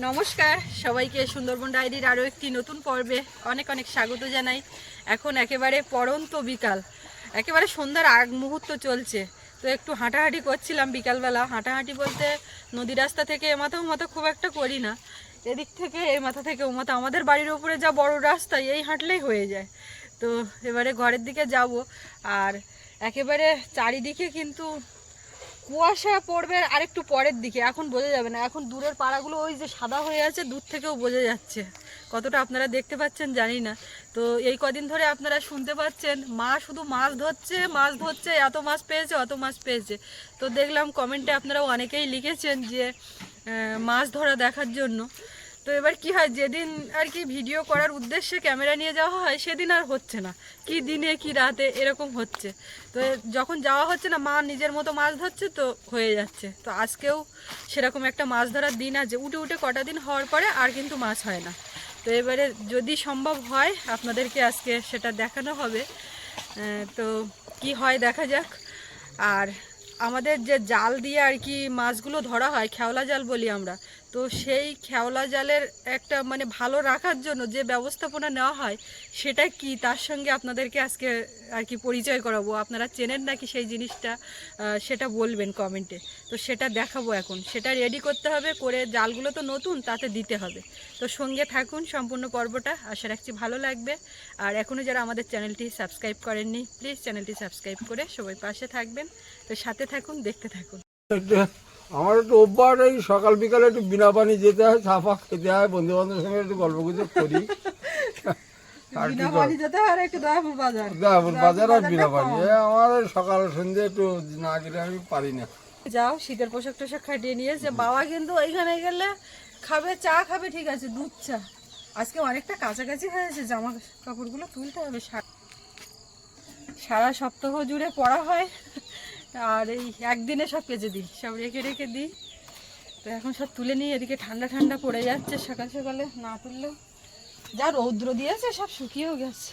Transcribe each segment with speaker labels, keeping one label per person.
Speaker 1: নমস্কার, সবাইকে সুন্দরবন ডায়েরির আরও একটি নতুন পর্বে অনেক অনেক স্বাগত জানাই। এখন একেবারে পড়ন্ত বিকাল, একেবারে সন্ধ্যার আগ মুহূর্ত চলছে। তো একটু হাঁটাহাঁটি করছিলাম বিকালবেলা। হাঁটাহাঁটি বলতে নদী রাস্তা থেকে এ মাথা খুব একটা করি না। এদিক থেকে এই মাথা থেকে ও মাথা আমাদের বাড়ির উপরে যা বড় রাস্তা, এই হাঁটলেই হয়ে যায়। তো এবারে ঘরের দিকে যাব। আর একেবারে চারিদিকে কিন্তু কুয়াশা পড়বে আরেকটু পরের দিকে, এখন বোঝা যাবে না। এখন দূরের পাড়াগুলো ওই যে সাদা হয়ে আছে, দূর থেকেও বোঝা যাচ্ছে। কতটা আপনারা দেখতে পাচ্ছেন জানি না। তো এই কদিন ধরে আপনারা শুনতে পাচ্ছেন, মা শুধু মাছ ধরছে মাছ ধরছে, এত মাছ পেয়েছে, অত মাছ পেয়েছে। তো দেখলাম কমেন্টে আপনারা অনেকেই লিখেছেন যে মাছ ধরা দেখার জন্য। তো এবার কি হয়, যেদিন আর কি ভিডিও করার উদ্দেশ্যে ক্যামেরা নিয়ে যাওয়া হয়, সেদিন আর হচ্ছে না। কি দিনে, কি রাতে এরকম হচ্ছে। তো যখন যাওয়া হচ্ছে না, মা নিজের মতো মাছ ধরছে তো হয়ে যাচ্ছে। তো আজকেও সেরকম একটা মাছ ধরার দিন আছে। উঠে উঠে কটা দিন হওয়ার পরে আর কিন্তু মাছ হয় না। তো এবারে যদি সম্ভব হয়, আপনাদেরকে আজকে সেটা দেখানো হবে। তো কি হয়, দেখা যাক। আর আমাদের যে জাল দিয়ে আর কি মাছগুলো ধরা হয়, খেওলা জাল বলি আমরা তো সেই খেওলা জালের একটা মানে ভালো রাখার জন্য যে ব্যবস্থাপনা নেওয়া হয়, সেটা কি? তার সঙ্গে আপনাদেরকে আজকে আর কি পরিচয় করাবো। আপনারা চেনেন নাকি সেই জিনিসটা? সেটা বলবেন কমেন্টে তো সেটা দেখাবো এখন। সেটা রেডি করতে হবে, করে জালগুলো তো নতুন, তাতে দিতে হবে। তো সঙ্গে থাকুন সম্পূর্ণ পর্বটা। আশা রাখছি ভালো লাগবে। আর এখনও যারা আমাদের চ্যানেলটি সাবস্ক্রাইব করেননি প্লিজ চ্যানেলটি সাবস্ক্রাইব করে সবাই পাশে থাকবেন। তো সাথে থাকুন, দেখতে থাকুন।
Speaker 2: আমার একটু অভ্যাস এই সকাল বিকালে একটু বিনা পানি যেতে হয় ফা খেতে হয় বন্ধু বান্ধবের সঙ্গে একটু গল্প গুজব করি। কর?
Speaker 1: যেতে হয় একটু দয়াপুর বাজার।
Speaker 2: বাজার আর বিনা পানি। আমার সকাল সন্ধ্যে একটু না গেলে আমি পারি না।
Speaker 1: যাও শীতের পোশাক টোশাক খাটিয়ে নিয়েছে বাবা কিন্তু ওইখানে গেলে খাবে চা খাবে ঠিক আছে দুধ চা। আজকে অনেকটা কাছাকাছি হয়েছে জামা কাপড়গুলো তুলতে হবে সারা সপ্তাহ জুড়ে পড়া হয়। আর এই একদিনে সব কেজে দিই, সব রেখে রেখে দিই। তো এখন সব তুলে নিই, এদিকে ঠান্ডা ঠান্ডা পড়ে যাচ্ছে সকাল সকালে, না তুললেও যা রৌদ্র দিয়েছে, সব শুকিয়েও গেছে।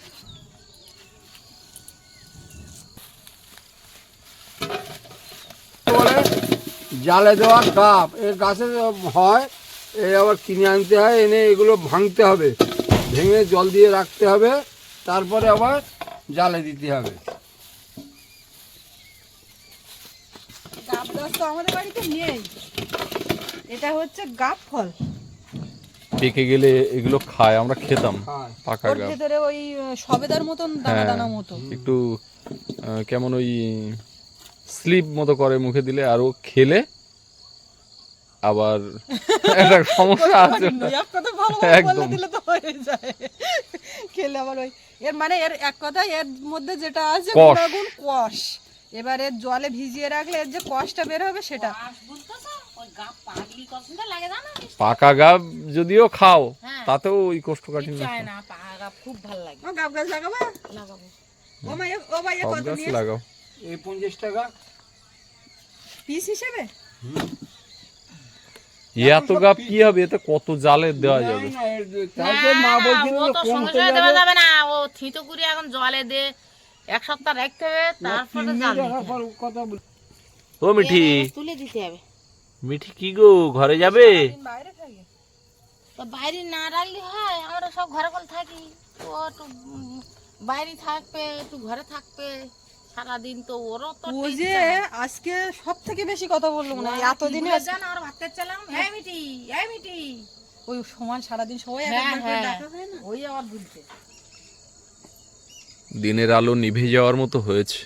Speaker 2: জালে দেওয়ার কাপ, এ গাছে হয় এই আবার কিনে আনতে হয়, এনে এগুলো ভাঙতে হবে। ভেঙে জল দিয়ে রাখতে হবে, তারপরে আবার জালে দিতে হবে।
Speaker 1: তো আমাদের বাড়িতে নেই। এটা হচ্ছে গাব ফল।
Speaker 3: পেকে গেলে এগুলো খায় আমরা খেতাম পাকা
Speaker 1: ওর ভেতরে ওই সবেদার মতন দানা
Speaker 3: হ্যাঁ
Speaker 1: দানা মতো।
Speaker 3: একটু কেমন ওই স্লিপ মতো করে মুখে দিলে আর ও খেলে আবার একটা সমস্যা আছে।
Speaker 1: এক কথা ভালো বলে
Speaker 3: একদম।
Speaker 1: দিলে তো হয়ে যায়। খেলে আবার ওই এর মানে এর এক কথা এর মধ্যে যেটা আছে গুণাগুণ কষ। এবার জলে ভিজিয়ে রাখলে এর যে কষটা বের হবে সেটা।
Speaker 3: পাকা গাব যদিও খাও
Speaker 1: হ্যাঁ।
Speaker 3: তাতেও ওই কোষ্ঠকাঠিন্য
Speaker 1: ও গাব গাছ লাগাবা? লাগাবো। ও মা ও ভাই এ
Speaker 3: সব
Speaker 1: কত
Speaker 3: গাছ
Speaker 1: নিয়ে
Speaker 3: লাগাও।
Speaker 2: এই পঞ্চাশ টাকা।
Speaker 1: পিস হিসেবে?
Speaker 3: এত গাব কি হবে? এতে কত জালে দেওয়া যাবে?
Speaker 2: না, তারপর মা বলছিল
Speaker 4: দেওয়া
Speaker 2: যাবে
Speaker 4: যাবে না। ও থিতো করে এখন জলে দে এক সপ্তাহ রাখতে হবে তারপরে
Speaker 2: কথা বল।
Speaker 3: ও মিঠি।
Speaker 4: তুলে দিতে হবে।
Speaker 3: মিঠি কি গো ঘরে যাবে?
Speaker 1: বাইরে থাকে
Speaker 4: তো বাইরে না রাখলে হয় আমরা সব ঘরে কল থাকি। ও একটু বাইরে থাকবে একটু ঘরে থাকবে সারাদিন তো ওরও তো
Speaker 1: ও যে আজকে সব থেকে বেশি কথা বলল মনে হয় এতদিনে
Speaker 4: জান আর ভাত চালাম হ্যাঁ। মিটি হ্যাঁ মিটি
Speaker 1: ওই সমান সারাদিন সবাই
Speaker 4: হ্যাঁ
Speaker 1: একবার
Speaker 4: হ্যাঁ।
Speaker 1: ডাকা হয় না?
Speaker 4: ওই আবার বুঝছে
Speaker 3: দিনের আলো নিভে যাওয়ার মতো হয়েছে।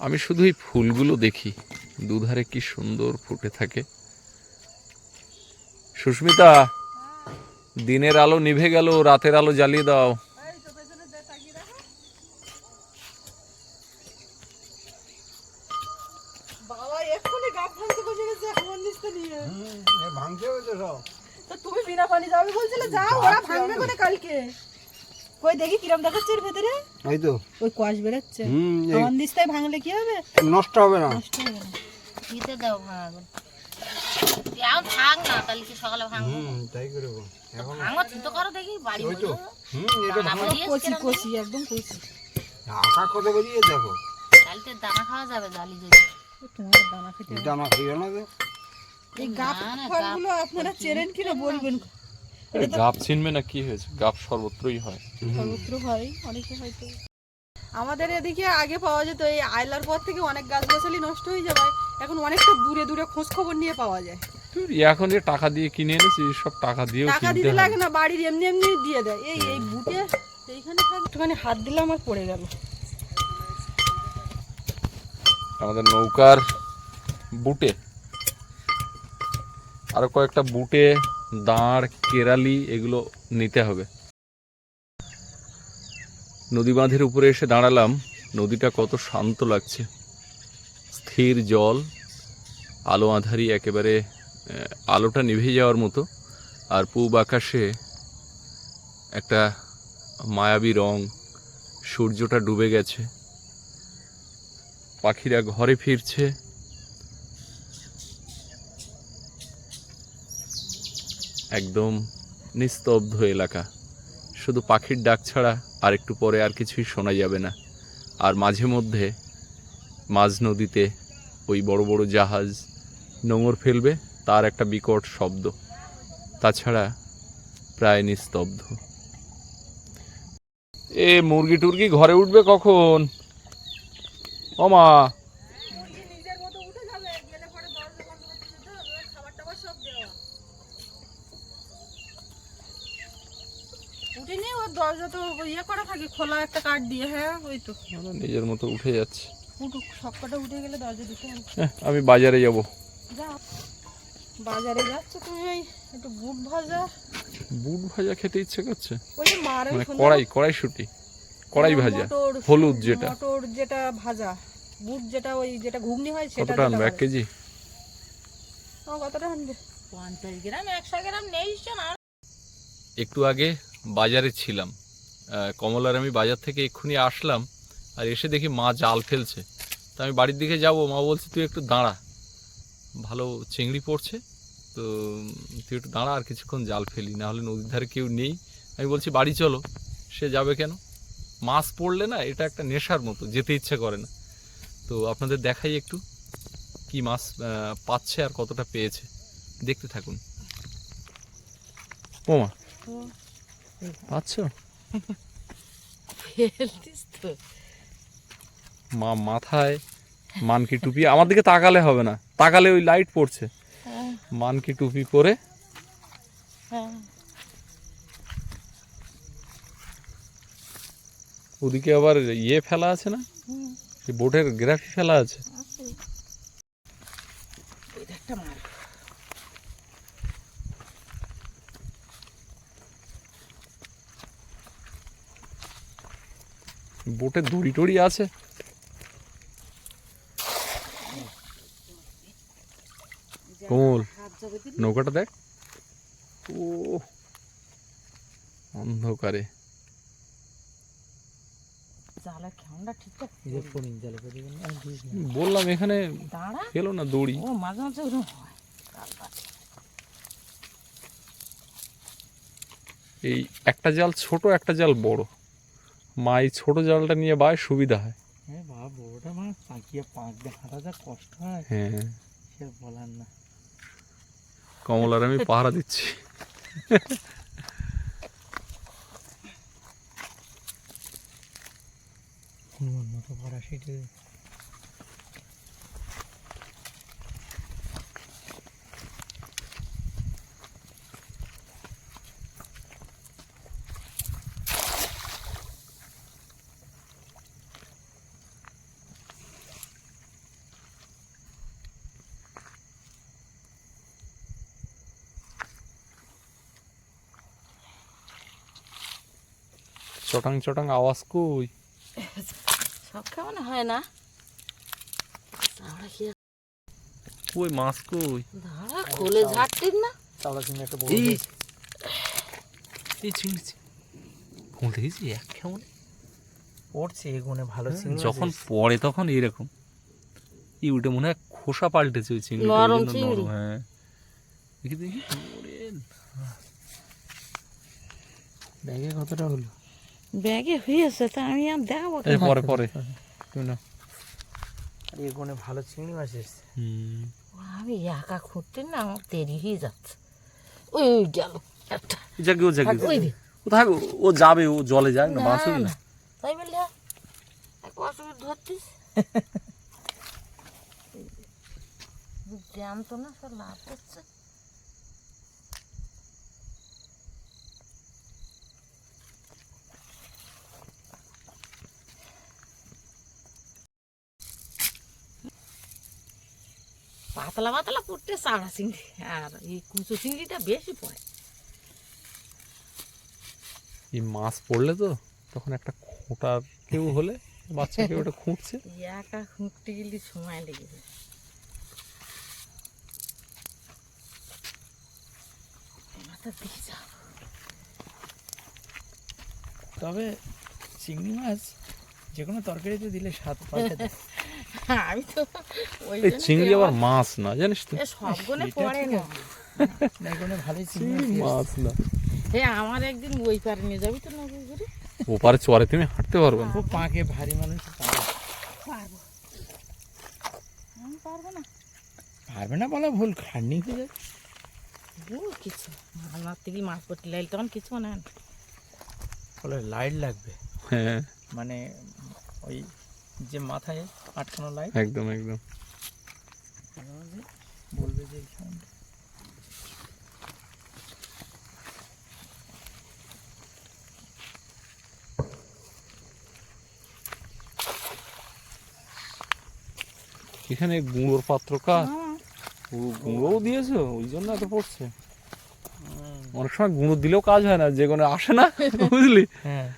Speaker 3: আমি শুধু এই ফুলগুলো দেখি, দুধারে কি সুন্দর ফুটে থাকে। সুস্মিতা, দিনের আলো নিভে গেল, রাতের আলো জ্বালিয়ে দাও
Speaker 1: বাবা এক্ষুনি গাব ভাঙতে বসে গেছে এখন নিচতে নিয়ে
Speaker 2: হুম, এ ভাঙতে হবে তো সব
Speaker 1: তো তুমি বিনা পানি যাবে বলছিলে যাও ওরা ভাঙবে করে কালকে? কই দেখি কিরম দেখাচ্ছে এর ভেতরে?
Speaker 2: এই তো।
Speaker 1: ওই কোয়াশ বেরোচ্ছে। আমার দিস্তায় ভাঙলে কি হবে?
Speaker 2: নষ্ট হবে না।
Speaker 1: নষ্ট হয়ে গেল
Speaker 4: দিতে দাও ভাঙা এখন থাক না কালকে সকালে ভাঙবো
Speaker 2: হুম তাই করব এখন
Speaker 4: ভাঙো থিতো করো দেখি বাড়ি
Speaker 2: ওই তো। হুম এটা ভাঙা।
Speaker 1: কচি কচি একদম কচি।
Speaker 2: আঁকা কত বেরিয়ে দেখো?
Speaker 4: কালকে দানা খাওয়া যাবে জালি যদি।
Speaker 1: তোমার দানা খেতে
Speaker 2: দানা খাইও না
Speaker 1: এই
Speaker 4: না, না,
Speaker 1: ফলগুলো আপনারা চেনেন কিনা বলবেন?
Speaker 3: গাপ চিনবে না কি হয়েছে? গাপ সর্বত্রই হয়।
Speaker 1: সর্বত্র হয় অনেকে হয়তো। আমাদের এদিকে আগে পাওয়া যেত এই আইলার পর থেকে অনেক গাছগাছালি নষ্ট হয়ে যাবে এখন অনেকটা দূরে দূরে খোঁজ খবর নিয়ে পাওয়া যায়।
Speaker 3: তুই এখন যে টাকা দিয়ে কিনে এনেছি সব টাকা দিয়েও
Speaker 1: টাকা দিতে লাগে না বাড়ির এমনি এমনি দিয়ে দেয়। এই এই বুটে এইখানে থাক একটুখানি হাত দিলাম আর পড়ে গেল।
Speaker 3: আমাদের নৌকার বুটে আরও কয়েকটা বুটে দাঁড়, কেরালি এগুলো নিতে হবে। নদী বাঁধের উপরে এসে দাঁড়ালাম, নদীটা কত শান্ত লাগছে। স্থির জল, আলো আধারি একেবারে আলোটা নিভে যাওয়ার মতো, আর পূব আকাশে একটা মায়াবী রং সূর্যটা ডুবে গেছে। পাখিরা ঘরে ফিরছে একদম নিস্তব্ধ এলাকা। শুধু পাখির ডাক ছাড়া আর একটু পরে আর কিছুই শোনা যাবে না। আর মাঝে মধ্যে মাঝ নদীতে ওই বড় বড় জাহাজ নোঙর ফেলবে তার একটা বিকট শব্দ। তাছাড়া প্রায় নিস্তব্ধ। এ মুরগি টুরগি ঘরে উঠবে কখন? ওমা
Speaker 1: নিজের মতো উঠে যাবে গেলে পরে দরজা বন্ধ করতে যেতে হবে খাবার টাবার সব দেওয়া উঠিনি ওর দরজা তো ইয়ে করা থাকে খোলা একটা কাঠ দিয়ে হ্যাঁ ওই তো।
Speaker 3: নিজের মতো উঠে যাচ্ছে।
Speaker 1: উঠুক সবকটা উঠে গেলে দরজা দিতে হবে।
Speaker 3: হ্যাঁ, আমি বাজারে যাব।
Speaker 1: যা বাজারে যাচ্ছে তুমি ওই একটু বুট ভাজা।
Speaker 3: বুট ভাজা খেতে ইচ্ছে করছে?
Speaker 1: ওই মার
Speaker 3: মানে
Speaker 1: সন্ধ্যা-
Speaker 3: কড়াই কড়াইশুটি কড়াই ভাজা হলুদ যেটা।
Speaker 1: মটর যেটা ভাজা বুট যেটা ওই যেটা ঘুগনি হয় সেটা
Speaker 3: কতটা আনবে? এক কেজি?
Speaker 1: ও কতটা আনবে?
Speaker 4: পঞ্চাশ গ্রাম একশো গ্রাম নেই না
Speaker 3: একটু আগে বাজারে ছিলাম। কমলার আমি বাজার থেকে এক্ষুনি আসলাম আর এসে দেখি মা জাল ফেলছে। তো আমি বাড়ির দিকে যাব, মা বলছে, তুই একটু দাঁড়া। ভালো চিংড়ি পড়ছে, তো তুই একটু দাঁড়া আর কিছুক্ষণ জাল ফেলি, না হলে নদীর ধারে কেউ নেই। আমি বলছি, বাড়ি চলো। সে যাবে কেন? মাছ পড়লে না, এটা একটা নেশার মতো, যেতে ইচ্ছে করে না। তো আপনাদের দেখাই একটু কি মাছ পাচ্ছে আর কতটা পেয়েছে। দেখতে থাকুন। ওমা, পাচ্ছ?
Speaker 4: ফেলতিস তো।
Speaker 3: মা মাথায় মানকি টুপি আমার দিকে তাকালে হবে না। তাকালে ওই লাইট পড়ছে। মানকি টুপি পরে। ওদিকে আবার ইয়ে ফেলা আছে না? বোটের গ্রাফি ফেলা আছে
Speaker 4: আছে। ওই দেখ একটা মার
Speaker 3: বোটে দড়ি টড়ি আছে। কোমল? নৌকাটা দেখ। ও অন্ধকারে। বললাম এখানে
Speaker 4: দাঁড়া।
Speaker 3: খেলো না দড়ি।
Speaker 4: মাঝে মাঝে।
Speaker 3: এই একটা জাল ছোট একটা জাল বড়। মা এই ছোট জালটা নিয়ে বায় সুবিধা হয়।
Speaker 5: হ্যাঁ বাবা বড়টা মানে পাকিয়ে পাঁক দিয়ে যা কষ্ট হয়।
Speaker 3: হ্যাঁ।
Speaker 5: সে বলার না।
Speaker 3: কমলার আমি পাহারা দিচ্ছি।
Speaker 5: মতো সেটা
Speaker 3: চটাং চটাং আওয়াজ কই?
Speaker 4: সব কেমন হয় না?
Speaker 3: কই মাছ কই?
Speaker 4: দাঁড়া খোলে ঝাড়টিস না?
Speaker 5: চাওড়া চিংড়ি একটা বড়
Speaker 3: এই। এই চিংড়ি ফোন দেখেছি এক কেমন?
Speaker 5: পড়ছে এগুনে ভালো চিংড়ি
Speaker 3: যখন পড়ে তখন এইরকম। ই উঠে মনে হয় খোসা পাল্টেছে ওই চিংড়ি
Speaker 4: নরম চিংড়ি।
Speaker 3: হ্যাঁ। দেখি দেখি। ওরে
Speaker 5: ব্যাগে কতটা হলো?
Speaker 4: ব্যাগে হয়েছে তা আমি আর দেখাবো
Speaker 3: পরে পরে।
Speaker 5: তুমি না আর এখানে ভালো চিংড়ি মাছ এসছে।
Speaker 4: আমি একা খুঁড়তে না আমার দেরি হয়ে যাচ্ছে। ওই গেল একটা।
Speaker 3: ও
Speaker 4: ওই যে।
Speaker 3: ও যাবে ও জলে যাক না মাছ
Speaker 4: না, তাই বললে এক অসুবিধা ধরতিস? জ্যাম তো না সব লাভ করছে। পাতলা পাতলা পড়তে চাড়া চিংড়ি আর এই কুচো চিংড়িটা বেশি পড়ে।
Speaker 3: এই মাছ পড়লে তো তখন একটা খোঁটার কেউ হলে বাচ্চা কেউ ওটা খুঁটছে।
Speaker 4: একা খুঁটতে গেলে সময় লেগে যায়।
Speaker 5: তবে চিংড়ি মাছ যে কোনো তরকারিতে দিলে স্বাদ পাল্টে দেয়।
Speaker 4: আমি তো ওই
Speaker 3: এই চিংড়ি আবার মাছ না জানিস তো?
Speaker 4: সবগুলো পড়ে না।
Speaker 5: ভালোই চিংড়ি মাছ
Speaker 3: না।
Speaker 4: হে আমার একদিন ওই পারে নিয়ে যাবি তো নৌকো করে
Speaker 3: ওপারে চরে তুমি হাঁটতে পারবে না।
Speaker 5: পাঁকে ভারী মানুষ
Speaker 4: পারব। পারব না।
Speaker 5: পারবে না বলা ভুল খাটনি হয়ে
Speaker 4: কিছু। মাছ মারতে গেলে মাছ পড়তে তখন কিছু না।
Speaker 5: বলে লাইট লাগবে।
Speaker 3: হ্যাঁ।
Speaker 5: মানে ওই যে মাথায় আটকানো লাইট
Speaker 3: একদম একদম।
Speaker 5: বলবে যে
Speaker 3: এখানে গুঁড়োর পাত্র কাজ ও গুঁড়োও দিয়েছ? ওই জন্য এত পড়ছে। অনেক সময় গুঁড়ো দিলেও কাজ হয় না যে কোনো আসে না বুঝলি?
Speaker 5: হ্যাঁ।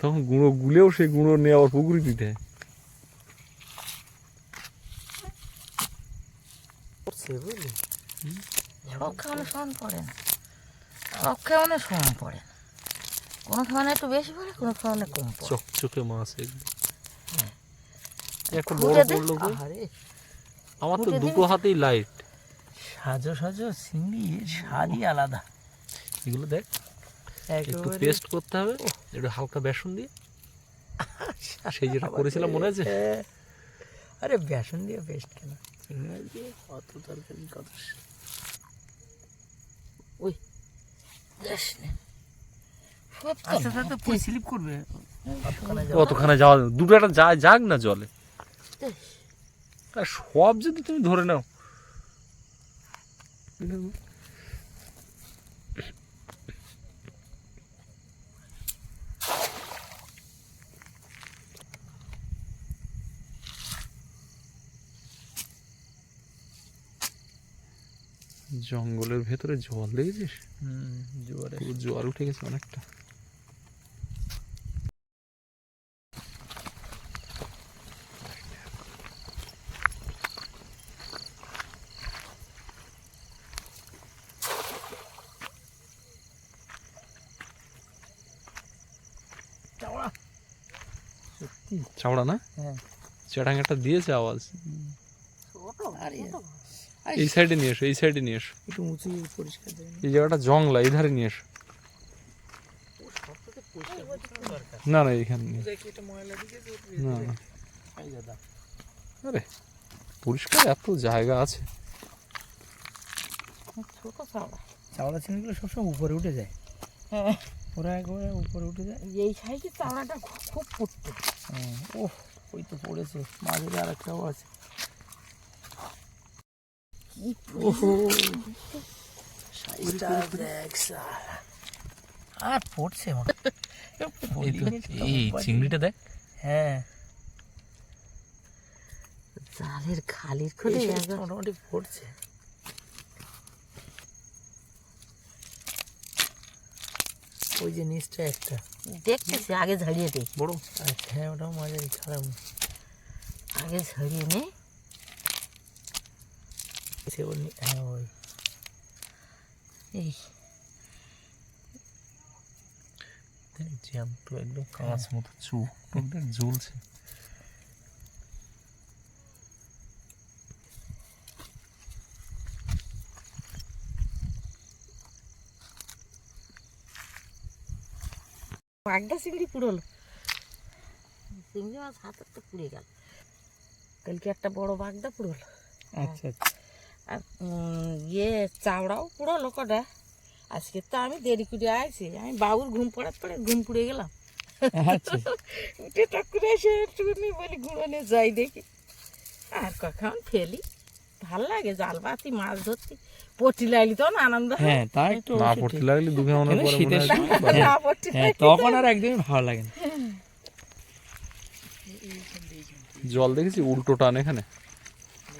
Speaker 3: তখন গুঁড়ো গুলেও সেই গুঁড়ো নিয়ে আবার পুকুরে দিতে হয়।
Speaker 5: বুঝলি
Speaker 4: সব খাওয়ানো সমান পড়ে না। খাওয়ানো সমান পড়ে না। কোনো খাওয়ানো একটু বেশি পড়ে কোনো খাওয়ানো কম পড়ে।
Speaker 3: চকচকে মাছ একদম একটা
Speaker 4: খুঁটে
Speaker 3: বড় পড়ল
Speaker 5: আরে
Speaker 3: আমার তো দুটো হাতেই লাইট
Speaker 5: সাজো সাজো চিংড়ি স্বাদই আলাদা।
Speaker 3: এগুলো দেখ একটু
Speaker 5: একেবারে
Speaker 3: পেস্ট করতে হবে। একটু হালকা বেসন দিয়ে। সেই যেটা করেছিলাম মনে আছে?
Speaker 5: হ্যাঁ। আরে বেসন দিয়ে পেস্ট কেন? চিংড়ি মাছ কত তরকারি কত
Speaker 4: যাস না।
Speaker 5: আস্তে আস্তে পুরো স্লিপ করবে
Speaker 3: কতখানে যাওয়া? দুটো একটা যায় যাক না জলে আর সব যদি তুমি ধরে নাও জঙ্গলের ভেতরে জল দেখেছিস? পুরো জল উঠে গেছে অনেকটা।
Speaker 5: সত্যি?
Speaker 3: চাওড়া না?
Speaker 5: হ্যাঁ।
Speaker 3: চেটাং দিয়েছে আওয়াজ।
Speaker 5: আরে
Speaker 3: এই সাইডে নিয়ে এসো এই সাইডে নিয়ে এসো।
Speaker 5: একটু উঁচু পরিষ্কার
Speaker 3: এই জায়গাটা জংলা এই ধারে নিয়ে এসো। না না এখানে
Speaker 5: দিকে
Speaker 3: না না। আরে পরিষ্কার এত জায়গা আছে।
Speaker 4: ছোট চাওড়া
Speaker 5: চিংড়িগুলো সবসময় উপরে উঠে যায়।
Speaker 4: হ্যাঁ।
Speaker 5: ওরা একবারে উপরে উঠে যায়।
Speaker 4: এই সাইডে চাওড়াটা খুব- খুব পড়তো
Speaker 5: ও ওই তো পড়েছে। মাঝে আর একটাও আছে। ওহো সাইজটা দেখ সালা। আর পড়ছে
Speaker 3: এই চিংড়িটা দেখ
Speaker 5: হ্যাঁ
Speaker 4: জালের খালির খুলে
Speaker 5: মোটামুটি পড়ছে ওই যে নিচটা একটা
Speaker 4: দেখতেছি আগে ঝাড়িয়ে দিই।
Speaker 3: বড়।
Speaker 5: হ্যাঁ ওটাও মাঝারি খারাপ
Speaker 4: আগে ঝাড়িয়ে নি-
Speaker 5: হ্যাঁ ওই
Speaker 4: এই
Speaker 3: জ্যাম তো একদম কাঁচ মতো চু দেখ জ্বলছে
Speaker 4: একটা চিংড়ি পুড়লো চিংড়ি মাছ হাতের তো পুড়ে গেল। কালকে একটা বড় বাগদা পুড়লো
Speaker 5: আচ্ছা আচ্ছা।
Speaker 4: আর ইয়ে চাওড়াও পুড়লো কটা আজকে তো আমি দেরি করে আইছি। আমি বাবুর ঘুম পড়ার পরে ঘুম পুড়ে গেলাম।
Speaker 5: আচ্ছা।
Speaker 4: উঠে টক এসে একটুখানি বলি ঘুরোনে যাই দেখি। আর কখন ফেলি? ভালো লাগে জাল বাতি মাছ ধরতে। পটি লাগলি তখন আনন্দ হ্যাঁ।
Speaker 5: তা একটু
Speaker 3: না
Speaker 5: ঠিক।
Speaker 3: লাগলে দুঃখে মনে পড়ে
Speaker 5: শীতের সময়
Speaker 4: না পটি
Speaker 5: হ্যাঁ তখন আর একদমই ভালো লাগে না।
Speaker 3: জল দেখেছি উল্টো টান এখানে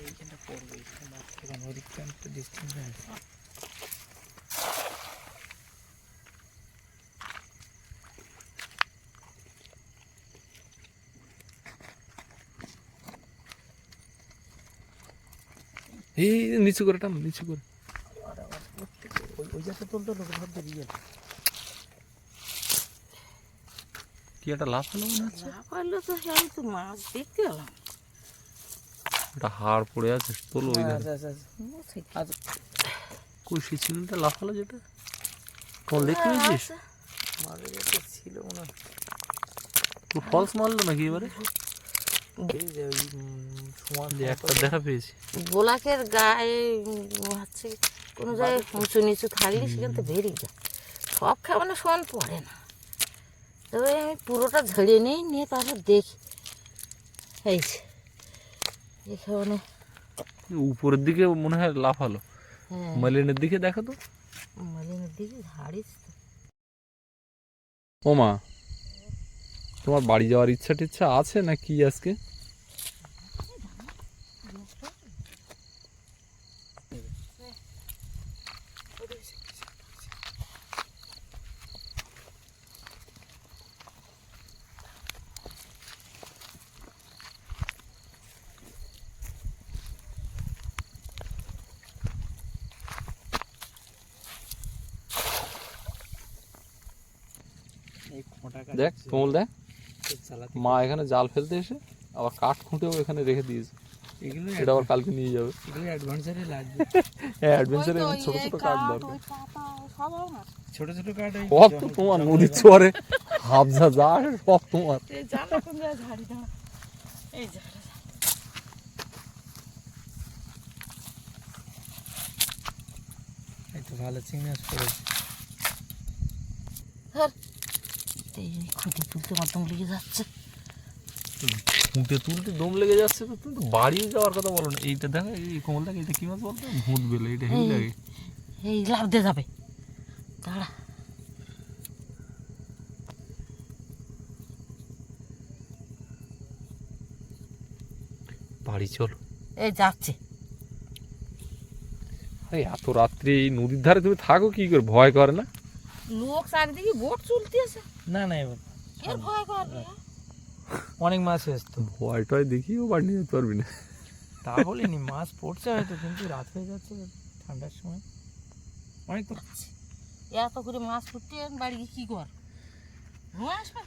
Speaker 5: এইখানটা পড়বে এইখানটা মাছ থেকে নদীর টান একটু distance এ আছে।
Speaker 3: এই নিচু করে টান নিচু করে
Speaker 5: ওই ওই যাতে তুলতো লোক ভাবতে রিয়েল
Speaker 3: কি একটা লাভ হলো মনে হচ্ছে
Speaker 4: যা পারল তো আমি তো মাছ দেখতে গেলাম
Speaker 3: একটা হাড় পড়ে আছে তোলো ওই
Speaker 5: আচ্ছা আচ্ছা আচ্ছা।
Speaker 3: কই সেই ছিলটা লাফালো যেটা? কল দেখতে পেয়েছিস?
Speaker 5: ছিল মনে হয়।
Speaker 3: ফলস মারলো নাকি এবারে? একটা দেখা পেয়েছি।
Speaker 4: গোলাকের গায়ে হচ্ছে কোনো জায়গায় উঁচু নিচু থাকলে সেখান থেকে বেরিয়ে যায় সব খাবারে সমান পড়ে না। তবে আমি পুরোটা ঝেড়ে নিই নিয়ে তারপর দেখি। এই এখানে
Speaker 3: উপরের দিকে মনে হয় লাফালো
Speaker 4: হ্যাঁ।
Speaker 3: মালিনের দিকে দেখো তো।
Speaker 4: মালিনের দিকে ঝাড়িস ওমা
Speaker 3: ও মা তোমার বাড়ি যাওয়ার ইচ্ছা টিচ্ছা আছে না কি আজকে
Speaker 5: এই খোঁটা
Speaker 3: কমল দেখ মা এখানে জাল ফেলতে এসে আবার কাঠ খুঁটেও এখানে রেখে দিয়েছে।
Speaker 5: এগুলো
Speaker 3: আবার কালকে নিয়ে যাবে।
Speaker 5: লাগবে।
Speaker 3: হ্যাঁ অ্যাডভেঞ্চারে ছোট ছোট কাঠ দরকার।
Speaker 5: ছোট ছোট কাঠ
Speaker 3: সব তো তোমার নদীর চরে হাবজা যা সব তোমার।
Speaker 4: এই
Speaker 5: তো ভালো চিংড়ি পড়েছে।
Speaker 4: এই খুঁটি তুলতে লেগে যাচ্ছে?
Speaker 3: খুঁটে তুলতে দম লেগে যাচ্ছে তো তুমি তো বাড়ি যাওয়ার কথা বলো না। এইটা দেখো এই কোমল দেখো এটা কি মাছ বলতো? ভূত বেলে এটা হেভি লাগে
Speaker 4: এই লাভ দিয়ে যাবে। দাঁড়া।
Speaker 3: বাড়ি চলো।
Speaker 4: এই যাচ্ছে।
Speaker 3: এত রাত্রে এই নদীর ধারে তুমি থাকো কি করে? ভয় করে না?
Speaker 4: লোক চারিদিকে বোট চলতেছে।
Speaker 5: না না এবার
Speaker 4: এর ভয় করবে
Speaker 5: অনেক মাছ এসতো
Speaker 3: ভয় টয় দেখিও বাড়ি নিয়ে যেতে পারবি না।
Speaker 5: তা বলিনি মাছ পড়ছে হয়তো কিন্তু রাত হয়ে যাচ্ছে ঠান্ডার সময়। অনেক তো
Speaker 4: এত করে মাছ ফুটতে বাড়ি গিয়ে কি কর? রুয়া আসবে।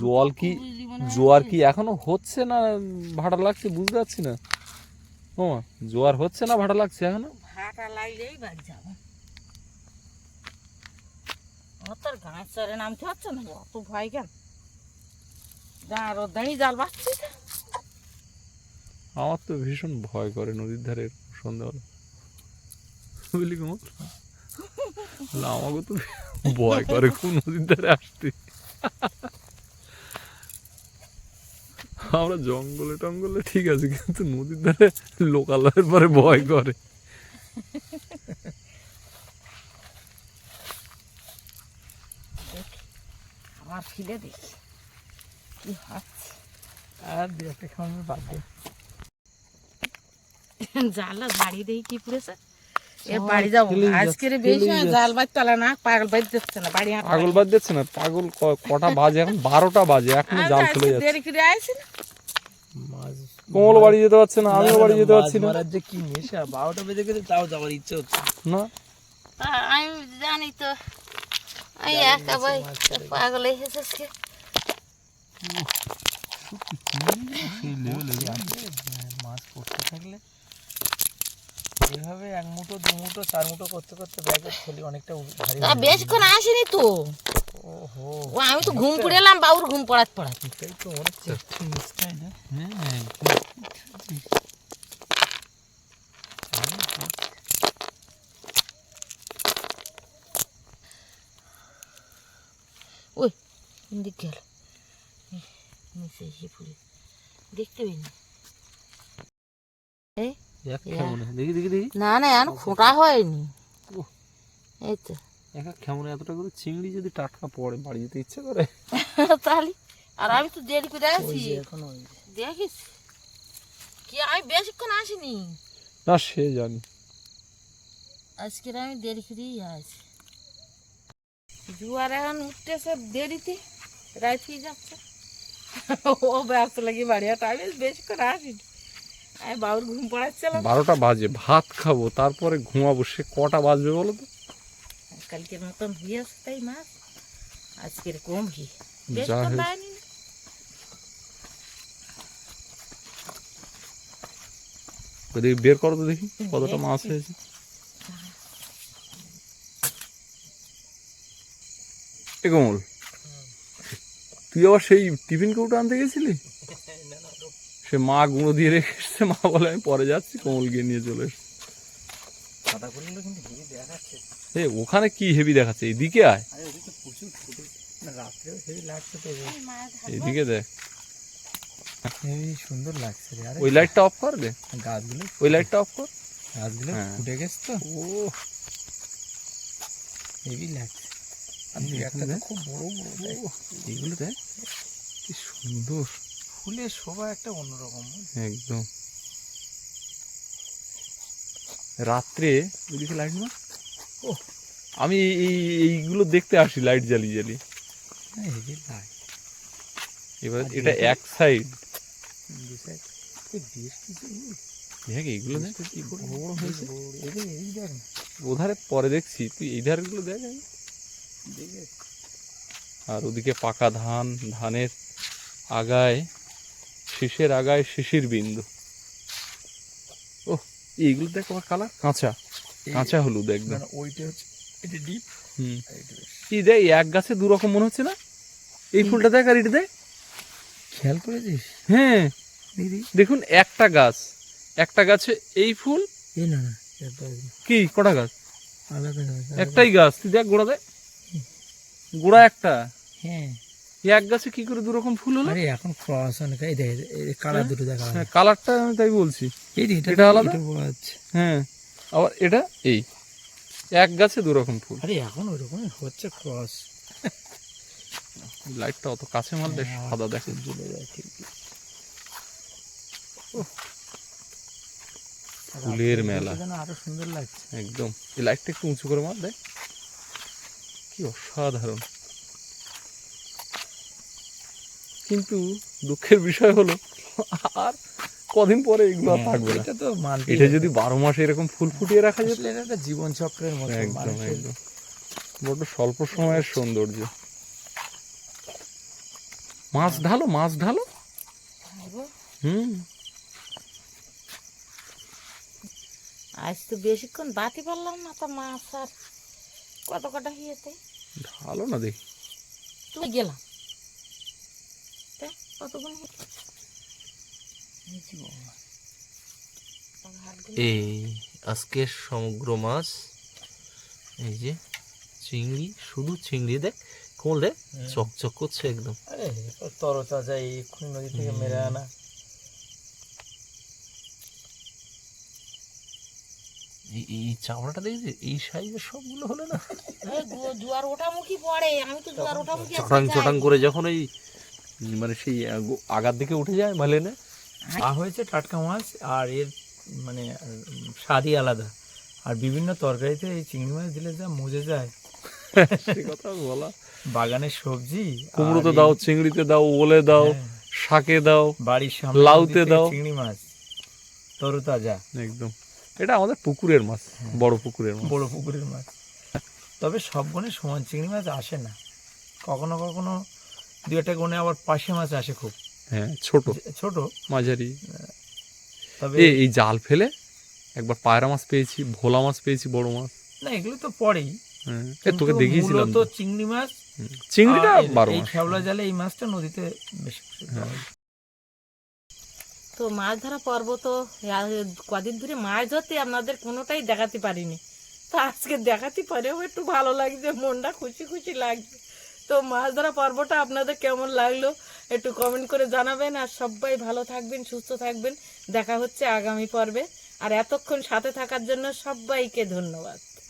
Speaker 3: জল কি জোয়ার কি? এখনও হচ্ছে না ভাড়া লাগছে বুঝতে পারছি না। ও জোয়ার হচ্ছে না ভাড়া লাগছে এখনও?
Speaker 4: ভাটা লাগলেই বাড়ি যাব। তোর গাছ চরে নামতে হচ্ছে না অত ভয় কেন? দাঁড় জাল বাঁচছি।
Speaker 3: আমার তো ভীষণ ভয় করে নদীর ধারে সন্ধ্যাবেলা। বুঝলি বলে, আমাকে তো ভয় করে খুব নদীর ধারে আসতে। আমরা জঙ্গলে টঙ্গলে ঠিক আছে কিন্তু নদীর ধারে লোকালয়ের পরে ভয় করে।
Speaker 4: আমার ফিলে দেখি। কি হচ্ছে?
Speaker 5: আর দু একটা খাওয়ানো বাদ
Speaker 4: কি এর বাড়ি যাব। আজকের বেশি জাল বাদ তলা না পাগল বাদ দিচ্ছে না বাড়ি
Speaker 3: পাগল বাদ দিচ্ছে না পাগল কটা বাজে এখন? বারোটা বাজে এখনও
Speaker 4: আমি
Speaker 3: জাল
Speaker 4: তো
Speaker 3: যাচ্ছে।
Speaker 4: দেরি করে আইছি না?
Speaker 5: মাছ
Speaker 3: বাড়ি যেতে পারছে না আমিও বাড়ি যেতে পারছি না।
Speaker 5: যে কি নেশা বারোটা বেজে গেছে তাও যাওয়ার ইচ্ছে হচ্ছে
Speaker 3: না।
Speaker 4: আমি জানি তো। আমি একা ভাই পাগল এসেছে আজকে।
Speaker 5: হ্যাঁ, মাছ পড়তে থাকলে এভাবে এক মুঠো দু মুঠো চার মুঠো করতে করতে ব্যাগের থলি অনেকটা ভারী
Speaker 4: বেশিক্ষণ আসেনি তো
Speaker 5: ও ওহো
Speaker 4: ও আমি তো ঘুম পড়ে এলাম বাবুর ঘুম পড়াত পড়াত
Speaker 5: তো
Speaker 3: হ্যাঁ
Speaker 4: ওই দিক গেল। নিচে এসে পড়ে। দেখতে
Speaker 3: দেখি
Speaker 4: না না এখন খোঁটা হয়নি।
Speaker 3: ওহ।
Speaker 4: এই তো।
Speaker 3: একা কেমন এতটা করে চিংড়ি যদি টাটকা পড়ে বাড়ি যেতে ইচ্ছে করে?
Speaker 4: তাহলে আর আমি তো দেরি করে
Speaker 5: এখন
Speaker 4: দেখিস? কি আমি বেশিক্ষণ আসিনি।
Speaker 3: না সে জানি।
Speaker 4: আজকের আমি দেরি করেই আছি জুয়ার এখন উঠতেছে দেরিতে রাইতেই যাচ্ছে। ও ব্যস্ত লাগি বাড়ি আর আমি বেশিক্ষণ আসিনি আমি বাবুর ঘুম পড়াচ্ছিলাম।
Speaker 3: বারোটা বাজে ভাত খাব তারপরে ঘুমাবো সে কটা বাজবে বলো তো?
Speaker 4: কালকের মতন হয়ে আছে তাই মাছ আজকের কম
Speaker 3: হয়েছে। ওদিকে বের করো তো দেখি কতটা মাছ হয়েছে। এ কমল। তুই আবার সেই টিফিন কৌটো আনতে গেছিলি? সে মা গুঁড়ো দিয়ে রেখে এসছে মা বলে আমি পরে যাচ্ছি কমল গিয়ে নিয়ে চলে এসছে এ ওখানে কি হেভি দেখাচ্ছে? এদিকে আয়। এদিকে দেখ।
Speaker 5: সুন্দর লাগছে
Speaker 3: ওই লাইটটা অফ কর দে।
Speaker 5: গাছগুলো
Speaker 3: ওই লাইটটা অফ কর।
Speaker 5: গাছগুলো
Speaker 3: হ্যাঁ।
Speaker 5: ফুটে গেছে তো।
Speaker 3: ও
Speaker 5: হেভি লাগছে। দুই একটা তো। খুব বড় বড়
Speaker 3: কি সুন্দর।
Speaker 5: ফুলের শোভা একটা অন্যরকম।
Speaker 3: একদম। রাত্রে ওইদিকে লাইট না? ও আমি এই- এই এইগুলো দেখতে আসি লাইট জ্বালিয়ে জ্বালিয়ে।
Speaker 5: লাগ
Speaker 3: এবার এটা এক সাইড দেখ এইগুলো দেখ। কি বড় বড় হয়েছে। ওধারে পরে দেখছি। তুই এই ধারগুলো। দেখে আর ওদিকে পাকা ধান ধানের আগায় শীষের আগায় শিশির বিন্দু। ও এইগুলো দেখ আমার কালার? কাঁচা কাঁচা হলুদ একদম।
Speaker 5: মানে ওইটা হচ্ছে এটা ডিপ
Speaker 3: হুম। কি দেখ এক গাছে দু রকম মনে হচ্ছে না? এই ফুলটা দেখ আর এটা দেখ।
Speaker 5: খেয়াল করেছিস?
Speaker 3: হ্যাঁ। দেখুন একটা গাছ। একটা গাছে এই ফুল কি? কটা গাছ। একটাই গাছ। তুই দেখ গোড়া দেখ। গোড়া একটা?
Speaker 5: হ্যাঁ।
Speaker 3: এক গাছে কি করে দু রকম ফুল হলো?
Speaker 5: আরে এখন ক্রস অনেক এই দেখ কালার দুটো দেখা
Speaker 3: হ্যাঁ কালারটা আমি তাই বলছি।
Speaker 5: এই যে এটা
Speaker 3: আলাদা? হ্যাঁ। আবার এটা এই। এক গাছে দু রকম ফুল।
Speaker 5: আরে এখন ওইরকম হচ্ছে ক্রস
Speaker 3: লাইটটা অত কাছে মারলে সাদা দেখে।
Speaker 5: জ্বলে যায় ঠিক।
Speaker 3: ফুলের মেলা।
Speaker 5: আরও সুন্দর লাগছে।
Speaker 3: একদম। এই লাইটটা একটু উঁচু করে মার দেখ। কি অসাধারণ। কিন্তু দুঃখের বিষয় হলো আর কদিন পরে এগুলো থাকবে না।
Speaker 5: হ্যাঁ, এটা তো মানতে
Speaker 3: এটা যদি বারো মাসে এরকম ফুল ফুটিয়ে রাখা যেত
Speaker 5: এটা একটা জীবন চক্রের মতো
Speaker 3: একদম একদম। বড্ড স্বল্প সময়ের সৌন্দর্য। মাছ ঢালো মাছ ঢালো? হুম।
Speaker 4: আজ তো বেশিক্ষণ বাতি পারলাম না তো মাছ আর কত কটা হয়েছে?
Speaker 3: ঢালো না দেখি।
Speaker 4: তুই গেলাম
Speaker 6: এই আজকের সমগ্র মাছ এই যে চিংড়ি শুধু চিংড়ি দেখ কোমল দেখ চকচক করছে একদম।
Speaker 5: আরে তরতাজা এই নদী থেকে মেরে আনা।
Speaker 6: এই- এই চামড়াটা দেখেছি এই সাইজের সবগুলো হলে না?
Speaker 4: জুয়ার ওঠামুখি পড়ে। আমি তো জুয়ার ওঠামুখি
Speaker 6: চটাং চটাং করে যখন এই মানে সেই আগো- আগার দিকে উঠে যায় মালেনে
Speaker 5: আ হয়েছে টাটকা মাছ আর এর মানে স্বাদই আলাদা। আর বিভিন্ন তরকারিতে এই চিংড়ি মাছ দিলে যা মজে যায়।
Speaker 3: সে কথা বলা।
Speaker 5: বাগানের সবজি
Speaker 3: কুমড়োতে দাও চিংড়িতে দাও ওলে দাও
Speaker 5: হ্যাঁ,
Speaker 3: শাকে দাও
Speaker 5: বাড়ির সামনে
Speaker 3: লাউতে দাও।
Speaker 5: চিংড়ি মাছ। তরতাজা।
Speaker 3: একদম। এটা আমাদের পুকুরের মাছ বড় পুকুরের মাছ।
Speaker 5: বড় পুকুরের মাছ। তবে সব বনে সমান চিংড়ি মাছ আসে না। কখনো কখনো দু একটা গনে আবার পাশে মাছ আসে খুব।
Speaker 3: হ্যাঁ ছোট।
Speaker 5: ছোট।
Speaker 3: মাঝারি।
Speaker 5: তবে
Speaker 3: এই জাল ফেলে একবার পায়রা মাছ পেয়েছি ভোলা মাছ পেয়েছি বড় মাছ।
Speaker 5: না এগুলো তো পরেই
Speaker 3: হ্যাঁ তোকে দেখিয়েছিলাম তো।
Speaker 5: চিংড়ি মাছ
Speaker 3: চিংড়িটা বারো
Speaker 5: এই শ্যাওলা জালে এই মাছটা নদীতে বেশি যায়।
Speaker 4: তো মাছ ধরা পর্ব তো কদিন ধরে মাছ ধরতে আপনাদের কোনোটাই দেখাতে পারিনি। তো আজকে দেখাতে পারেও একটু ভালো লাগছে মনটা খুশি খুশি লাগছে। তো মাছ ধরা পর্বটা আপনাদের কেমন লাগল একটু কমেন্ট করে জানাবেন। আর সবাই ভালো থাকবেন, সুস্থ থাকবেন। দেখা হচ্ছে আগামী পর্বে। আর এতক্ষণ সাথে থাকার জন্য সবাইকে ধন্যবাদ।